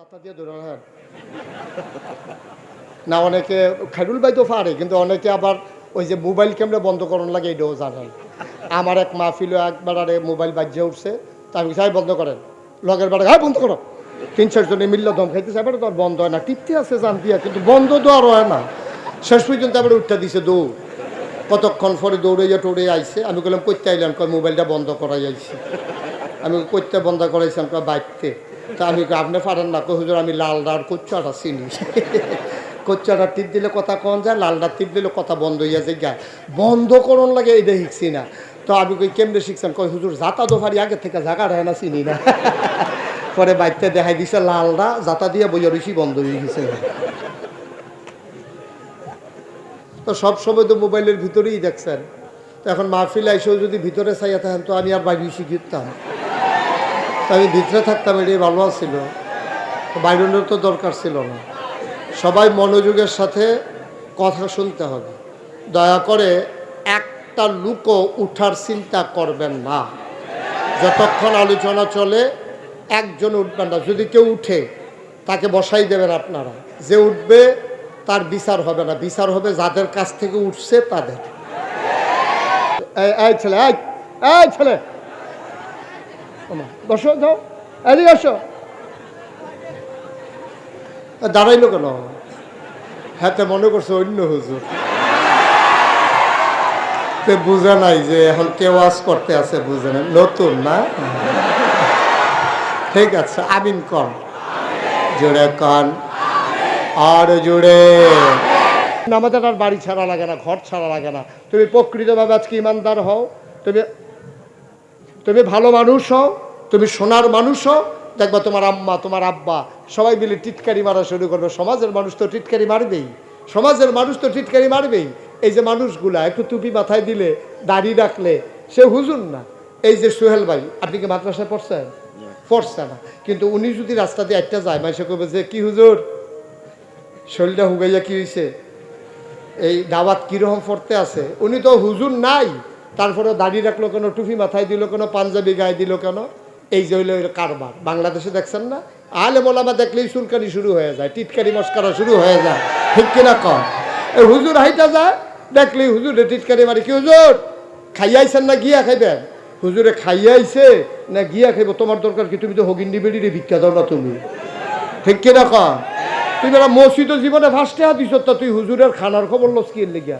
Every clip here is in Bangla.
যাত্রা দিয়ে ধরে হ্যাঁ না, অনেকে খাইরুল ভাই তো পারে, কিন্তু অনেকে আবার ওই যে মোবাইল ক্যামেরা বন্ধ করুন লাগে এটাও জানেন। আমার এক একবার আরে মোবাইল বাজ্যে উঠছে, তা আমি সাহেব বন্ধ করেন। লগের বেড়া হ্যাঁ বন্ধ করো। তিন চারজনে মিললে দম খাইতেছে, এবারে তো বন্ধ হয় না। টিপতে আছে জানতি কিন্তু বন্ধ তো আর হয় না। শেষ পর্যন্ত আবার উঠতে দিছে দৌড়। কতক্ষণ পরে দৌড়াইয়া টৌড়ে আইছে, আমি বললাম করতে আইলাম, কয় মোবাইলটা বন্ধ করাই আইছি। আমি করতে বন্ধ করাইছিলাম, কয় বাইকতে তা আমি আপনি পারেন না হুজুর, আমি লাল ডার কোচ্চাটা চিনি। কোচ্চাটা টিপ দিলে কথা কন যায় লাল ডার টিপ দিলে কথা বন্ধ হইয়া যায় গা। বন্ধ করন লাগে এটা শিখছি না। তো আমি কই, কেমনে শিখছেন? কই হুজুর জাতা দোফারি আগে থেকে জাগা রায় না, চিনি না। পরে বাইকতে দেখাই দিছে, লালডা জাতা দিয়ে বইয়া রইছি বন্ধ হয়ে গেছে। তো সব সময় তো মোবাইলের ভিতরেই দেখছেন। তো এখন মাহফিল এসেও যদি ভিতরে চাইয়া থাকেন, তো আমি আর বাইরে শিখিতাম আমি ভিতরে থাকতাম, এটাই ভালো ছিল বাইরের তো দরকার ছিল না। সবাই মনোযোগের সাথে কথা শুনতে হবে। দয়া করে একটা লুকো উঠার চিন্তা করবেন না। যতক্ষণ আলোচনা চলে, একজন উঠবেন না। যদি কেউ উঠে, তাকে বসাই দেবেন আপনারা। যে উঠবে, তার বিচার হবে না। বিচার হবে যাদের কাছ থেকে উঠছে, তাদের। ছেলে, এই এই ছেলে! যাও। এদিকে আসো। দাঁড়াইলো কেন? হ্যাঁ তো মনে করছে অন্য হুজুর। তে বুঝে নাই যে এখন কেউ করতে আছে, বুঝে নাই। নতুন না? ঠিক আছে, আমিন কন। জোরে কন। আর জোরে। আমাদের আর বাড়ি ছাড়া লাগে না, ঘর ছাড়া লাগে না। তুমি প্রকৃতভাবে আজকে ইমানদার হও। তুমি তুমি ভালো মানুষ হও তুমি সোনার মানুষ হও দেখবা তোমার আম্মা তোমার আব্বা সবাই মিলে টিটকারি মারা শুরু করবে। সমাজের মানুষ তো টিটকারি মারবেই সমাজের মানুষ তো টিটকারি মারবেই। এই যে মানুষগুলা একটু টুপি মাথায় দিলে দাড়ি রাখলে সে হুজুর না। এই যে সোহেল ভাই আপনি কি মাদ্রাসায় পড়ছেন? পড়ছে না। কিন্তু উনি যদি রাস্তা দিয়ে একটা যায় মানুষে করবে যে কি হুজুর? শরীরটা হুগাইয়া কি হয়েছে এই দাওয়াত কীরকম পড়তে আছে? উনি তো হুজুর নাই। তারপরে দাড়ি রাখল কেন, টুপি মাথায় দিল কেন, পাঞ্জাবি গায়ে দিল কেন? এই যে হইল কারবার। বাংলাদেশে দেখছেন না? আলে মোলামা দেখলেই সুলকানি শুরু হয়ে যায়, টিটকারি মস্কারা শুরু হয়ে যায়। ঠিক কিনা? কম এই হুজুর হাইটা যায় দেখলেই হুজুরে টিটকারি মারি কি হুজুর? খাইয়াইছেন না গিয়া খাইবেন? হুজুরে খাইয়াইছে না গিয়া খাইব? তোমার দরকার কি তুমি তো হগিন্ডি বেড়ি রে ভিক্ষা দাও না তুমি? ঠিক কিনা? কম বেলা মসজিদ জীবনে ফার্স্টে হাত দিছ, তা তুই হুজুরের খানার খবর লস কি লেগিয়া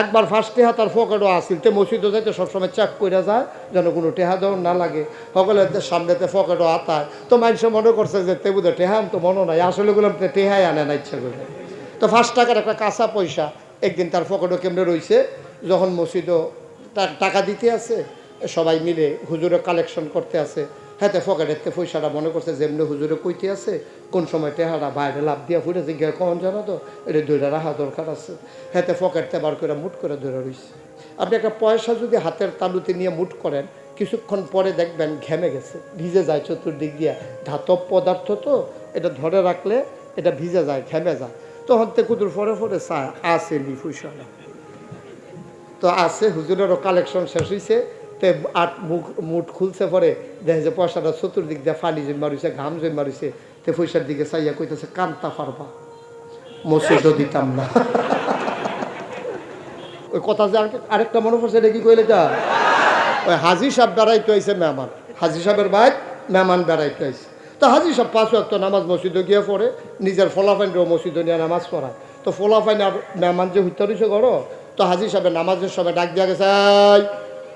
একবার ফার্স্টে হাত আর ফকেটও আসিল তে মসজিদও যাইতে সবসময় চেক করে যায়, যেন কোনো টেহা দেওয়ার না লাগে। সকলের সামনেতে ফকেটও আতায়। তো মানুষে মনে করছে যে, তে বুধে টেহান তো মনে নাই। আসলে গুলাম তে টেহাই আনে না ইচ্ছা করে। তো ফার্স্ট টাকার একটা কাঁচা পয়সা, একদিন তার ফকেটও কেমনে রইছে? যখন মসজিদও টাকা দিতে আছে, সবাই মিলে হুজুরে কালেকশন করতে আছে। হ্যাঁ ফকেটের পয়সাটা মনে করছে, যেমনি হুজুরে কইতে আছে, কোন সময় টেহারা বাইরে লাভ দিয়া ফুটে জিজ্ঞাসা, কখন জানো তো, এটা ধরে রাখা দরকার আছে। হ্যাঁ ফকেটতে বার করে মুট করে ধরে রইছে। আপনি একটা পয়সা যদি হাতের তালুতে নিয়ে মুট করেন, কিছুক্ষণ পরে দেখবেন ঘেমে গেছে, ভিজে যায় চতুর্দিক দিয়ে। ধাতব পদার্থ তো, এটা ধরে রাখলে এটা ভিজে যায়, ঘেমে যায়। তখন তে কুতুর ফরে ফরে চায় আসে নি পয়সাটা তো আছে, হুজুরেরও কালেকশন শেষ হয়েছে তে আট মুখ মুঠ খুলছে পরে দেখে যে পয়সাটা চতুর্দিক দিয়ে ফালি জমা রয়েছে ঘাম জমা রয়েছে তে পয়সার দিকে চাইয়া কইতেছে কান্তা পারবা মসজিদও দিতাম না। ওই কথা যে আরেকটা মনে পড়ছে এটা কি কইলে যা ওই হাজি সাহেব বেড়াইতে আইছে মেহমান। হাজি সাহেবের ভাই মেহমান বেড়াইতে আইছে। তো হাজি সাহেব পাঁচ ওয়াক্ত নামাজ মসজিদে গিয়ে পড়ে নিজের ফলাফাইনও মসজিদে নিয়ে নামাজ পড়ায়। তো ফলাফাইন মেহমান যে হইতে রয়েছে ঘরও তো হাজি সাহেবের নামাজের সময় ডাক দিয়া গেছে "এই,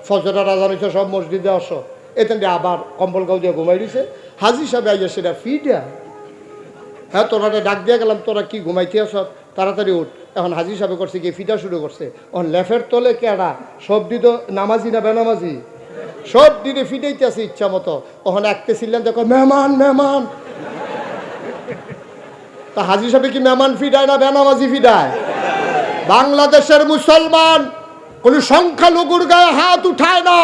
ফজরের রাজা হয়েছে সব মসজিদে আসো। এতেন আবার কম্বল গাউ দিয়ে ঘুমাই দিছে। হাজি সাহেব আইয়া সেটা ফিটা হ্যাঁ তোরা ডাক দিয়ে গেলাম, তোরা কি ঘুমাইতে আস তাড়াতাড়ি উঠ। এখন হাজি সাহেব করছে কি ফিটা শুরু করছে। এখন লেফের তোলে কেডা? সব দিত নামাজি না বেনামাজি? সব দিনে ফিটাইতে আছে ইচ্ছা মতো। ওখানে একতে ছিলেন, দেখো, মেহমান মেহমান। তা হাজি সাহেব কি মেহমান ফিডায় না বেনামাজি ফিডায় বাংলাদেশের মুসলমান কোন সংখ্যালঘুর গায়ে হাত উঠায় না।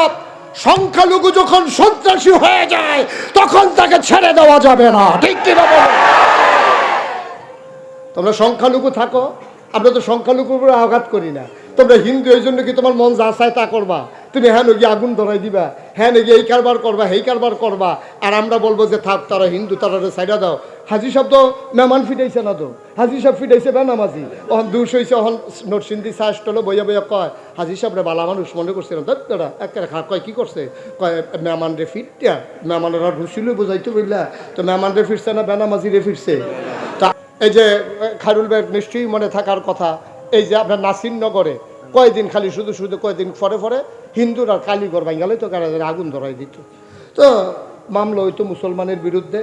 সংখ্যালঘু যখন সন্ত্রাসী হয়ে যায়, তখন তাকে ছেড়ে দেওয়া যাবে না। ঠিক কিনা বলো? তোমরা সংখ্যালঘু থাকো, আমরা তো সংখ্যালঘুর উপরে আঘাত করি না। তোমরা হিন্দু, এই জন্য কি তোমার মন যা চায় তা করবা? তুমি হ্যাঁ নাকি আগুন ধরাই দিবা হ্যাঁ নাকি এই কারবার করবা এই কারবার করবা। আর আমরা বলব যে, থাক, তারা হিন্দু, তারা সাইডা দাও। হাজি সাহেব তো মেহমান ফিটাইছে না তো। হাজি সাহেব ফিটাইছে বেনামাজি। অহন দুশ হয়েছে অহন নরসিংদী চাষ টলো বইয়া বইয়া কয়, হাজি সাহেব রে বালা মানুষ, মনে করছে না? দাদা, একেবারে খা কয়, কি করছে? কয়, মেহমান রে ফিরটা মেহমানেরা রুসিলে বোঝাইতে বললা তো মেহমান রে ফিরছে না, বেনামাজি রে ফিরছে? তা, এই যে খারুল ভাই নিশ্চয়ই মনে থাকার কথা। এই যে আপনার নাসিরনগরে কয়দিন খালি শুধু শুধু কয়দিন পরে পরে হিন্দুর আর কালীগড় বাঙ্গালে তো কারাগারে আগুন ধরাই দিত। তো মামলা হইতো মুসলমানের বিরুদ্ধে,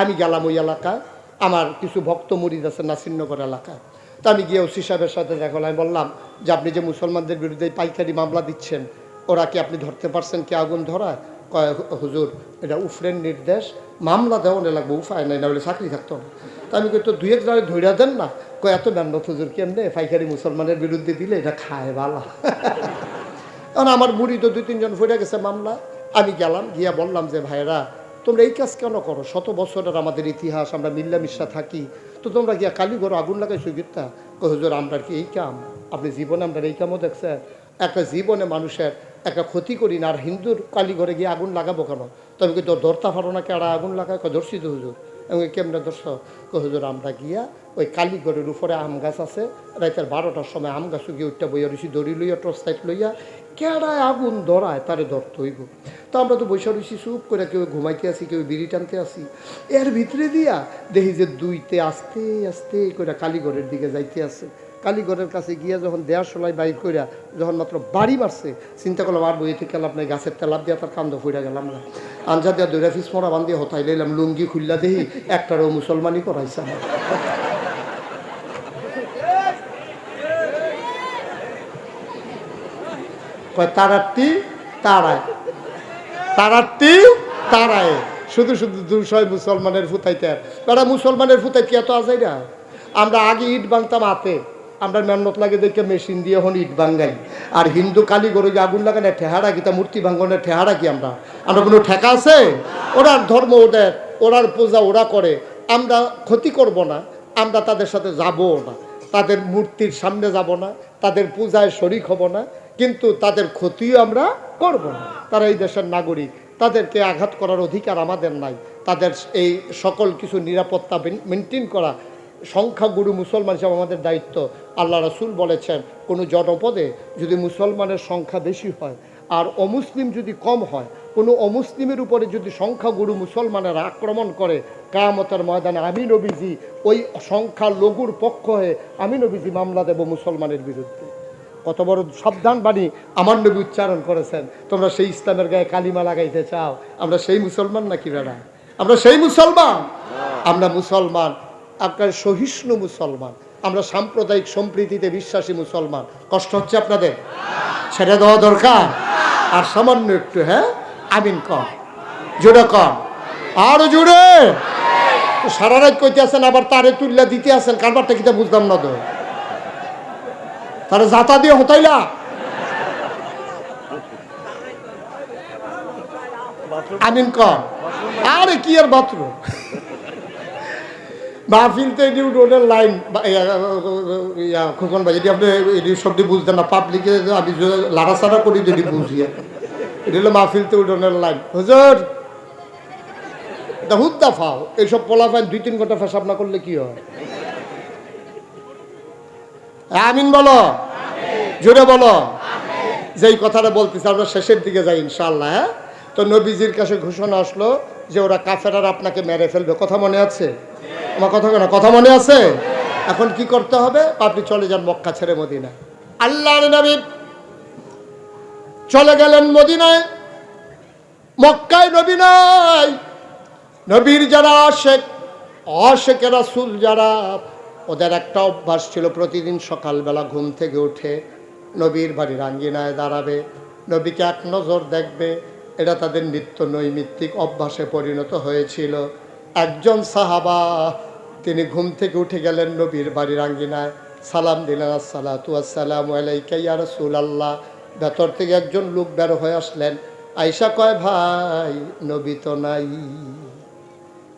আমি গেলাম ওই এলাকায়, আমার কিছু ভক্ত মুরিদ আছে নাসিরনগর এলাকায়। তা আমি গিয়ে ওসি সাহেবের সাথে দেখা আমি বললাম, যে আপনি যে মুসলমানদের বিরুদ্ধে পাইকারি মামলা দিচ্ছেন, ওরা কি আপনি ধরতে পারছেন কি আগুন ধরায়? কয় হুজুর, এটা উফরের নির্দেশ মামলা দেওয়ানো লাগবে, উপায় নাই, না বলে চাকরি থাকতো। না তা আমি কই তো দুই এক জায়গায় ধৈর্য দেন না। কয়, এত মেহনত হুজুর কেমনে? পাইকারি মুসলমানের বিরুদ্ধে দিলে এটা খায় বালা। কারণ আমার বুড়ি তো দুই, তিনজন ফুটে গেছে মামলা। আমি গেলাম, গিয়া বললাম যে ভাইরা তোমরা এই কাজ কেন করো? শত বছরের আমাদের ইতিহাস, আমরা মিল্লামিশা থাকি। তো তোমরা গিয়া কালি কালীঘর আগুন লাগাইছো গীতা হুজুর, আমরা কি এই কাম? আপনি জীবনে আমরা এই কামও দেখছেন? একটা জীবনে মানুষের একটা ক্ষতি করি না, আর হিন্দুর কালীঘরে গিয়ে আগুন লাগাবো কেন? তবে কি তোর ধরতা ফারো না, কেড়া আগুন লাগায় ধরছি তো হুজুর। এবং কেমনে দর্শ হুজুর, আমরা গিয়া ওই কালীগড়ের উপরে আম গাছ আছে রাতের বারোটার সময় আম গাছ গিয়ে উঠটা বইয়া রয়েছি দড়ি লইয়া টর্চ লাইট লইয়া, কেড়ায় আগুন ধরায়, তারে ধরতে হইব। তো আমরা তো বৈশা রয়েছি চুপ করে, কেউ ঘুমাইতে আসি, কেউ বিড়ি টানতে আসি। এর ভিতরে দিয়া দেখি যে দুইতে আস্তে আস্তে করে কালীগড়ের দিকে যাইতে আছে। কালীগড়ের কাছে গিয়া যখন দেয়ার সোলাই বাইক কইরা যখন মাত্র বাড়ি মারছে চিন্তা করলাম আর বইয়ে থেকে নাই, গাছের তেলাপ দিয়া তার কান্দ ফুইরা গেলাম না। আঞ্জা দিয়া দৈরা ফিস মরা বান্ধিয়ে হতাই লইলাম, লুঙ্গি খুললা দেহি, একটারও মুসলমানই করাইছে তারাটি তারায়। তারাটি তারায়। শুধু শুধু দুশয় মুসলমানের ফুতাইতে তারা মুসলমানের ফুতাইতে এত আজাই না আমরা আগে ইট বাংতাম হাতে। আমরা মেহনত লাগে দেখে মেশিন দিয়ে হন ইট বাঙ্গাই আর হিন্দু কালী গরু আগুন লাগানে ঠেহারা কি, তা মূর্তি ভাঙ্গনের ঠেহারা কি আমরা? আমরা কোনো ঠেকা আছে? ওরার ধর্ম ওদের, ওরার পূজা ওরা করে। আমরা ক্ষতি করব না, আমরা তাদের সাথে যাবও না। তাদের মূর্তির সামনে যাব না, তাদের পূজায় শরিক হব না, কিন্তু তাদের ক্ষতিও আমরা করব না। তারা এই দেশের নাগরিক, তাদেরকে আঘাত করার অধিকার আমাদের নাই। তাদের এই সকল কিছু নিরাপত্তা মেনটেন করা সংখ্যাগুরু মুসলমান হিসাবে আমাদের দায়িত্ব। আল্লাহ রসুল বলেছেন, কোনো জনপদে যদি মুসলমানের সংখ্যা বেশি হয় আর অমুসলিম যদি কম হয়, কোনো অমুসলিমের উপরে যদি সংখ্যাগুরু মুসলমানেরা আক্রমণ করে কামতের ময়দানে আমি নবীজি ওই সংখ্যা লঘুর পক্ষ হয়ে আমি নবীজি মামলা দেব মুসলমানের বিরুদ্ধে। কত বড় সাবধান বাণী আমার নবী উচ্চারণ করেছেন, তোমরা সেই ইসলামের গায়ে কালিমা লাগাইতে চাও, আমরা সেই মুসলমান নাকি বেড়া? আমরা সেই মুসলমান? আমরা মুসলমান আপনার সহিষ্ণু মুসলমান, আমরা সাম্প্রদায়িক সম্প্রীতিতে বিশ্বাসী মুসলমান। কষ্ট হচ্ছে আপনাদের? ছেড়ে দেওয়া দরকার? আর সামান্য একটু হ্যাঁ? আমিন কম। জোরে কম। আরও জোরে! সারা রাত কইতে আছেন আবার তারে তুল্লা দিতে আছেন কারবারটা কিতা বুঝলাম না তো। তারা জাতা দিয়ে হতাইলা? আমিন কর আরে কি আর বাথরুম? মাহফিল তো এটি রোডের লাইন খোকন ভাই এটি আপনি এটি সবটি বুঝতেন না পাবলিকে আমি লাড়াচাড়া করি যদি বুঝি এটি হলো মাহফিল তো লাইন হুজুর হুদ্দা ফাও। এইসব পোলাফাইন দুই তিন ঘণ্টা ফেসাব না করলে কি হয়? আমিন বলো? জোরে বলো? যেই কথাটা বলতেছি, আমরা শেষের দিকে যাই ইনশাল্লাহ হ্যাঁ? তো নবীজির কাছে ঘোষণা আসলো যে ওরা কাফেরার আপনাকে মেরে ফেলবে। কথা মনে আছে? আমার কথা কেন কথা মনে আছে? এখন কি করতে হবে? আপনি চলে যান মক্কা ছেড়ে মদিনা আল্লাহর নবী চলে গেলেন মদিনায়। মক্কায় নবী নাই। নবীর যারা আশেক অশেকে রাসুল যারা, ওদের একটা অভ্যাস ছিল, প্রতিদিন সকালবেলা ঘুম থেকে উঠে নবীর বাড়ির আঙ্গিনায় দাঁড়াবে। নবীকে এক নজর দেখবে। এটা তাদের নিত্য নৈমিত্তিক অভ্যাসে পরিণত হয়েছিল। একজন সাহাবা তিনি ঘুম থেকে উঠে গেলেন নবীর বাড়ির আঙ্গিনায়। সালাম দিলেন, আসসালাতু আসসালাম আলাইকা ইয়া রাসূল আল্লাহ ভেতর থেকে একজন লোক বের হয়ে আসলেন। আইসা কয়, ভাই, নবী তো নাই।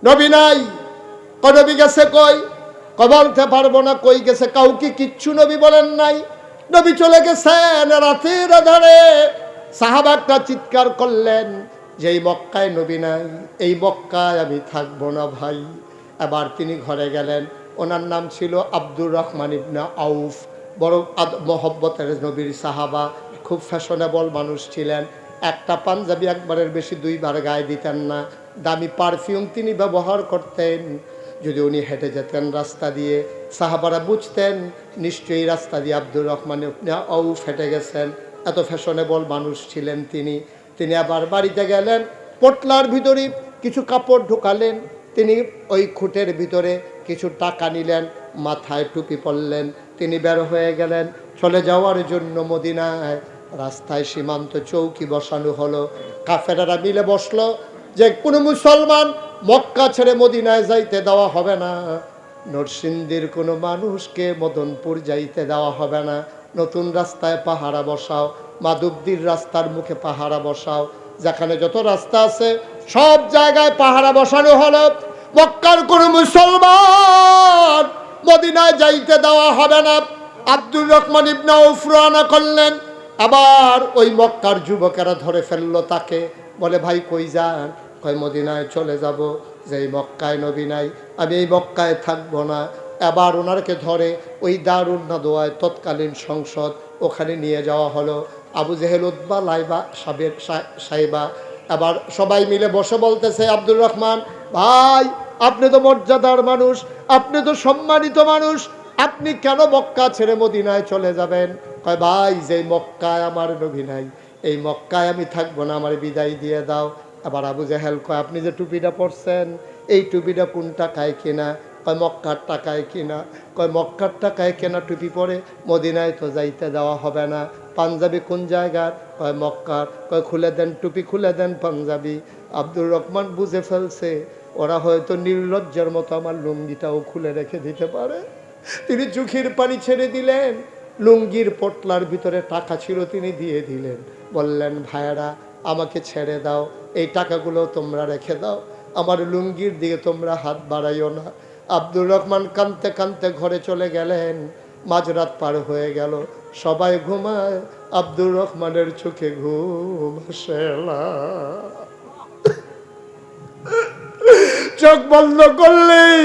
নবী নাই? কয় নবী গেছে কই? কয় বলতে পারব না। কই গেছে? কাউকে কিচ্ছু নবী বলেন নাই। নবী চলে গেছেন রাতের আধারে। সাহাবাকটা চিৎকার করলেন যে এই মক্কায় নবী নাই, এই মক্কায় আমি থাকব না ভাই। এবার তিনি ঘরে গেলেন। ওনার নাম ছিল আব্দুর রহমান ইবনা আউফ। বড় মহব্বতের নবীর সাহাবা, খুব ফ্যাশনেবল মানুষ ছিলেন। একটা পাঞ্জাবি একবারের বেশি দুইবার গায়ে দিতেন না। দামি পারফিউম তিনি ব্যবহার করতেন। যদি উনি হেঁটে যেতেন রাস্তা দিয়ে, সাহাবারা বুঝতেন, নিশ্চয়ই রাস্তা দিয়ে আব্দুর রহমান আউফ হেঁটে গেছেন। এত ফ্যাশনেবল মানুষ ছিলেন তিনি। তিনি আবার বাড়িতে গেলেন, পটলার ভিতরে কিছু কাপড় ঢুকালেন। তিনি ওই খুঁটের ভিতরে কিছু টাকা নিলেন, মাথায় টুপি পরলেন, তিনি বের হয়ে গেলেন। চলে যাওয়ার জন্য মদিনায় রাস্তায় সীমান্ত চৌকি বসানো হলো। কাফেরারা মিলে বসল যে, কোনো মুসলমান মক্কা ছেড়ে মদিনায় যাইতে দেওয়া হবে না। নরসিংদীর কোনো মানুষকে মদনপুর যাইতে দেওয়া হবে না। নতুন রাস্তায় পাহারা বসাও, মাধবদীর রাস্তার মুখে পাহারা বসাও, যেখানে যত রাস্তা আছে সব জায়গায় পাহারা বসানো হলো। মক্কার কোনো মুসলমান মদিনায় যাইতে দেওয়া হবে না। আব্দুর রহমান ইবনা উফরানা করলেন। আবার ওই মক্কার যুবকেরা ধরে ফেলল তাকে। বলে, ভাই, কই যান? কয় মদিনায় চলে যাব? যে এই মক্কায় নবী নাই, আমি এই মক্কায় থাকব না। এবার ওনারকে ধরে ওই দারুণ দোয়ায় তৎকালীন সংসদ ওখানে নিয়ে যাওয়া হলো। আবু জেহেল উদ্বা লাইবা সাবের সা- সাইবা এবার সবাই মিলে বসে বলতেছে, আব্দুর রহমান, ভাই, আপনি তো মর্যাদার মানুষ, আপনি তো সম্মানিত মানুষ, আপনি কেন মক্কা ছেড়ে মদিনায় চলে যাবেন? কয়, ভাই যে মক্কায় আমার নবী নাই, এই মক্কায় আমি থাকব না, আমার বিদায় দিয়ে দাও। আবার আবু জাহেল কয়, আপনি যে টুপিটা পরছেন, এই টুপিটা কোন টাকায় কেনা? কয়, মক্কার টাকায় কিনা। কয়, মক্কার টাকায় কেনা টুপি পরে মদিনায় তো যাইতে দেওয়া হবে না। পাঞ্জাবি কোন জায়গার? কয় মক্কার, কয় খুলে দেন টুপি, খুলে দেন পাঞ্জাবি। আব্দুর রহমান বুঝে ফেলছে, ওরা হয়তো নির্লজ্জের মতো আমার লুঙ্গিটাও খুলে রেখে দিতে পারে। তিনি চোখের পানি ছেড়ে দিলেন, লুঙ্গির পটলার ভিতরে টাকা ছিল তিনি দিয়ে দিলেন। বললেন, ভাইয়ারা, আমাকে ছেড়ে দাও, এই টাকাগুলো তোমরা রেখে দাও, আমার লুঙ্গির দিকে তোমরা হাত বাড়াইও না। আব্দুর রহমান কানতে কানতে ঘরে চলে গেলেন। মাঝরাত পার হয়ে গেল। সবাই ঘুমায়, আব্দুর রহমানের চোখে ঘুম চোখ বন্ধ করলেই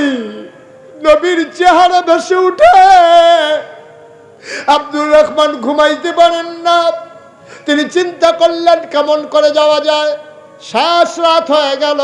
নবীর চেহারা ভেসে উঠে। আব্দুর রহমান ঘুমাইতে পারেন না। তিনি চিন্তা করলেন, কেমন করে যাওয়া যায়? শেষ রাত হয়ে গেল।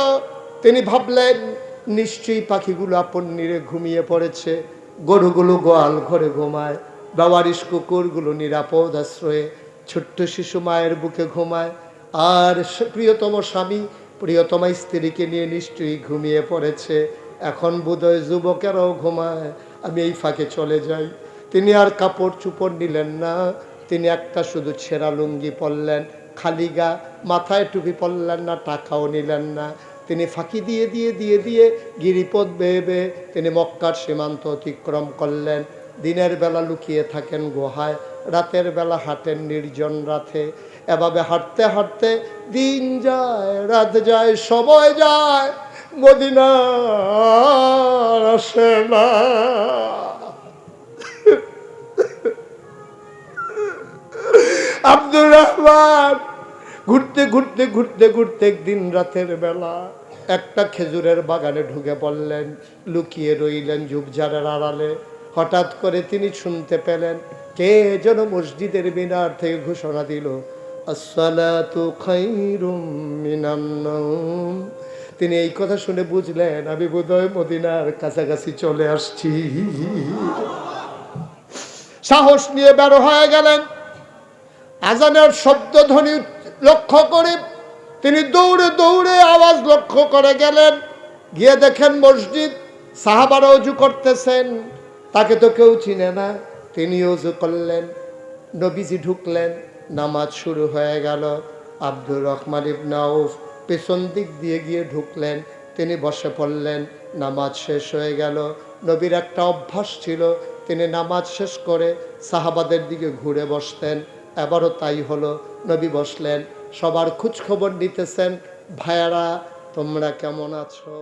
তিনি ভাবলেন, নিশ্চয়ই পাখিগুলো আপন নিরে ঘুমিয়ে পড়েছে। গরুগুলো গোয়াল ঘরে ঘুমায় বাবারিশ কুকুরগুলো নিরাপদ আশ্রয়ে, ছোট্ট শিশু মায়ের বুকে ঘুমায়। আর প্রিয়তম স্বামী, প্রিয়তমা স্ত্রীকে নিয়ে নিশ্চয়ই ঘুমিয়ে পড়েছে। এখন বোধহয় যুবকেরাও ঘুমায়। আমি এই ফাঁকে চলে যাই। তিনি আর কাপড় চুপড় নিলেন না। তিনি একটা শুধু ছেঁড়া লুঙ্গি পরলেন, খালি গা, মাথায় টুপি পরলেন না, টাকাও নিলেন না। তিনি ফাঁকি দিয়ে দিয়ে দিয়ে দিয়ে গিরিপথ বেয়ে বেয়ে তিনি মক্কার সীমান্ত অতিক্রম করলেন। দিনের বেলা লুকিয়ে থাকেন গুহায়, রাতের বেলা হাঁটেন নির্জন রাতে। এভাবে হাঁটতে হাঁটতে দিন যায়, রাত যায়, সময় যায়, মদিনা আসে না। আব্দুর রহমান ঘুরতে ঘুরতে ঘুরতে ঘুরতে একদিন রাতের বেলা একটা খেজুরের বাগানে ঢুকে পড়লেন, লুকিয়ে রইলেন ঝুপঝাড়ের আড়ালে। হঠাৎ করে তিনি শুনতে পেলেন, কে যেন মসজিদের মিনার থেকে ঘোষণা দিল তিনি এই কথা শুনে বুঝলেন, আমি বোধহয় মদিনার কাছাকাছি চলে আসছি। সাহস নিয়ে বের হয়ে গেলেন। আজানের শব্দ ধ্বনি লক্ষ্য করে, তিনি দৌড়ে দৌড়ে আওয়াজ লক্ষ্য করে গেলেন। গিয়ে দেখেন মসজিদ, সাহাবারা অজু করতেছেন। তাকে তো কেউ চিনে না, তিনি অজু করলেন। নবীজি ঢুকলেন, নামাজ শুরু হয়ে গেল। আব্দুর রহমান ইবনাউফ পেছন দিক দিয়ে গিয়ে ঢুকলেন। তিনি বসে পড়লেন, নামাজ শেষ হয়ে গেল। নবীর একটা অভ্যাস ছিল, তিনি নামাজ শেষ করে সাহাবাদের দিকে ঘুরে বসতেন। এবারও তাই হলো নবী বসলেন সবার খোঁজখবর নিতেছেন ভাইয়ারা তোমরা কেমন আছো?